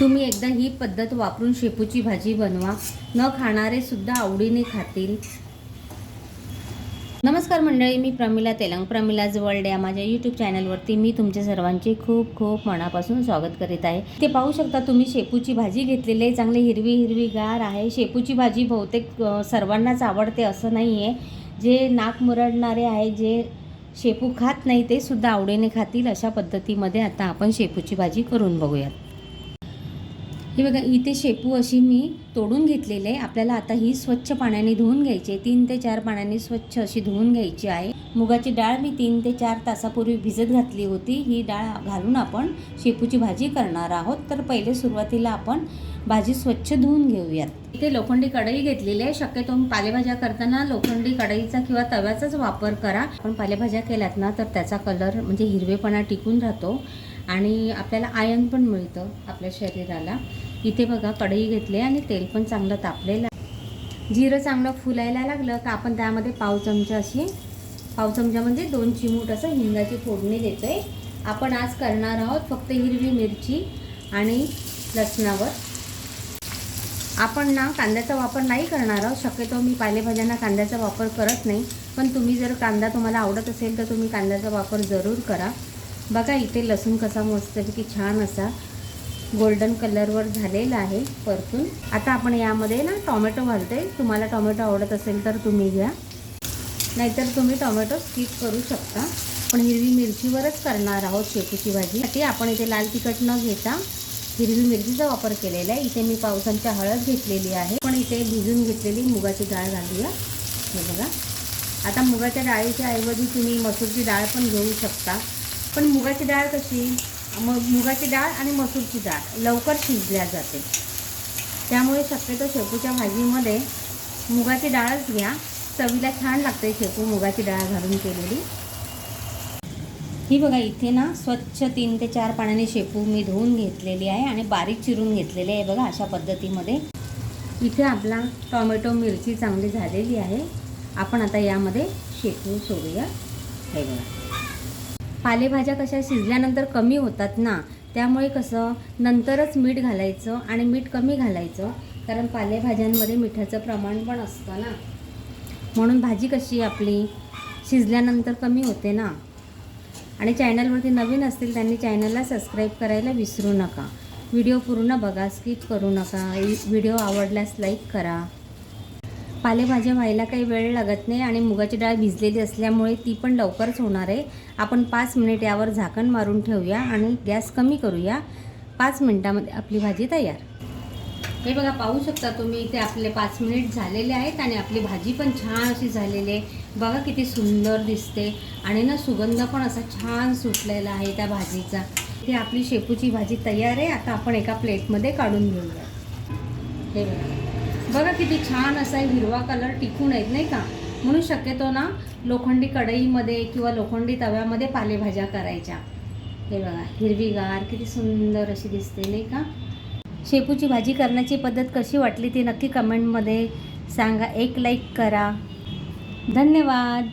तुम्ही एकदा ही पद्धत वापरून शेपूची भाजी बनवा. न खाणारे सुद्धा आवडीने खातील. नमस्कार मंडळी मी प्रमिला तेलंग. प्रमिलाज वर्ल्ड या माझ्या यूट्यूब चॅनलवरती मी तुमच्या सर्वांचे खूप खूप मनापासून स्वागत करीत आहे. ते पाहू शकता तुम्ही शेपूची भाजी घेतलेली आहे. चांगली हिरवी हिरवी गार आहे. शेपूची भाजी बहुतेक सर्वांनाच आवडते असं नाही आहे जे नाक मुरडणारे आहे जे शेपू खात नाही ते सुद्धा आवडीने खातील. अशा पद्धतीमध्ये आता आपण शेपूची भाजी करून बघूयात. हे बघा इथे शेपू अशी मी तोडून घेतलेली आहे. आपल्याला आता ही स्वच्छ पाण्याने धुवून घ्यायची आहे. तीन ते चार पाण्याने स्वच्छ अशी धुवून घ्यायची आहे. मुगाची डाळ मी तीन ते चार तासापूर्वी भिजत घातली होती. ही डाळ घालून आपण शेपूची भाजी करणार आहोत. तर पहिले सुरुवातीला आपण भाजी स्वच्छ धुवून घेऊयात. इथे लोखंडी कढई घेतलेली आहे. शक्यतो पालेभाज्या करताना लोखंडी कढईचा किंवा तव्याचाच वापर करा. आपण पालेभाज्या केल्यात ना तर त्याचा कलर म्हणजे हिरवेपणा टिकून राहतो. आणि आपल्याला आयन पण मिळतं आपल्या शरीराला. इथे बघा कढई घेतली आणि तेल पण चांगलं तापलेलं आहे. जिरं चांगलं फुलायला लागलं का आपण त्यामध्ये पाव चमचा अशी पाव चमचा म्हणजे दोन चिमूट असं हिंगाची फोडणी देतोय. आपण आज करणार आहोत फक्त हिरवी मिरची आणि लसणावर. आपण ना कांद्याचा वापर नाही करणार आहोत. शक्यतो मी पालेभाज्यांना कांद्याचा वापर करत नाही. पण तुम्ही जर कांदा तुम्हाला आवडत असेल तर तुम्ही कांद्याचा वापर जरूर करा. बघा इथे लसूण कसा मस्तपैकी छान असा गोल्डन कलरवर झालेला आहे परतून आता आपण यामध्ये ना टॉमॅटो घालते तुम्हाला टॉमॅटो आवडत असेल तर तुम्ही घ्या. नाहीतर तुम्ही टोमॅटो स्किप करू शकता. पण हिरवी मिरचीवरच करणार आहोत शेपूची भाजी. साठी आपण इथे लाल तिखट न घेता हिरवी मिरचीचा वापर केलेला आहे. इथे मी पावसांच्या हळद घेतलेली आहे. पण इथे भिजून घेतलेली मुगाची डाळ घालूया. हे बघा. आता मुगाच्या डाळीच्या ऐवजी तुम्ही मसूरची डाळ पण घेऊ शकता. पण मुगाची डाळ कशी? मग मुगाची डाळ आणि मसूरची डाळ लवकर शिजल्या जाते. त्यामुळे शक्यतो शेपूच्या भाजीमध्ये मुगाची डाळच घ्या. चवीला छान लागते शेपू मुगाची डाळ घालून केलेली. ही बघा इथे ना स्वच्छ तीन ते चार पाण्याने शेपू मी धुवून घेतलेली आहे आणि बारीक चिरून घेतलेली आहे बघा अशा पद्धतीमध्ये. इथे आपला टॉमॅटो मिरची चांगली झालेली आहे. आपण आता यामध्ये शेपू सोडूया. हे बघा. पालेभाज्या कशा शिजल्यानंतर कमी होतात ना त्यामुळे कसं नंतरच मीठ घालायचं आणि मीठ कमी घालायचं कारण पालेभाज्यांमध्ये मिठाचं प्रमाण पण असतं ना. म्हणून भाजी कशी आपली शिजल्यानंतर कमी होते ना. आणि चॅनलवरती नवीन असतील त्यांनी चॅनलला सबस्क्राईब करायला विसरू नका. व्हिडिओ पूर्ण बघा स्किप करू नका. व्हिडिओ आवडल्यास लाईक करा. पालेभाज्या व्हायला काही वेळ लागत नाही आणि मुगाची डाळ भिजलेली असल्यामुळे ती पण लवकरच होणार आहे. आपण पाच मिनिट यावर झाकण मारून ठेवूया आणि गॅस कमी करूया. पाच मिनिटामध्ये आपली भाजी तयार. हे बघा पाहू शकता तुम्ही इथे आपले पाच मिनिट झालेले आहेत आणि आपली भाजी पण छान अशी झालेली आहे. बघा किती सुंदर दिसते आणि ना सुगंध पण असा छान सुटलेला आहे त्या भाजीचा. इथे आपली शेपूची भाजी तयार आहे. आता आपण एका प्लेटमध्ये काढून घेऊया. हे बघा. बघा किती छान असा हिरवा कलर टिकून आहेत नाही का? म्हणून शक्यतो ना लोखंडी कढईमध्ये किंवा लोखंडी तव्यामध्ये पालेभाज्या करायच्या. हे बघा हिरवीगार किती सुंदर अशी दिसते नाही का? शेपूची भाजी करण्याची पद्धत कशी वाटली ती नक्की कमेंटमध्ये सांगा. एक लाईक करा. धन्यवाद.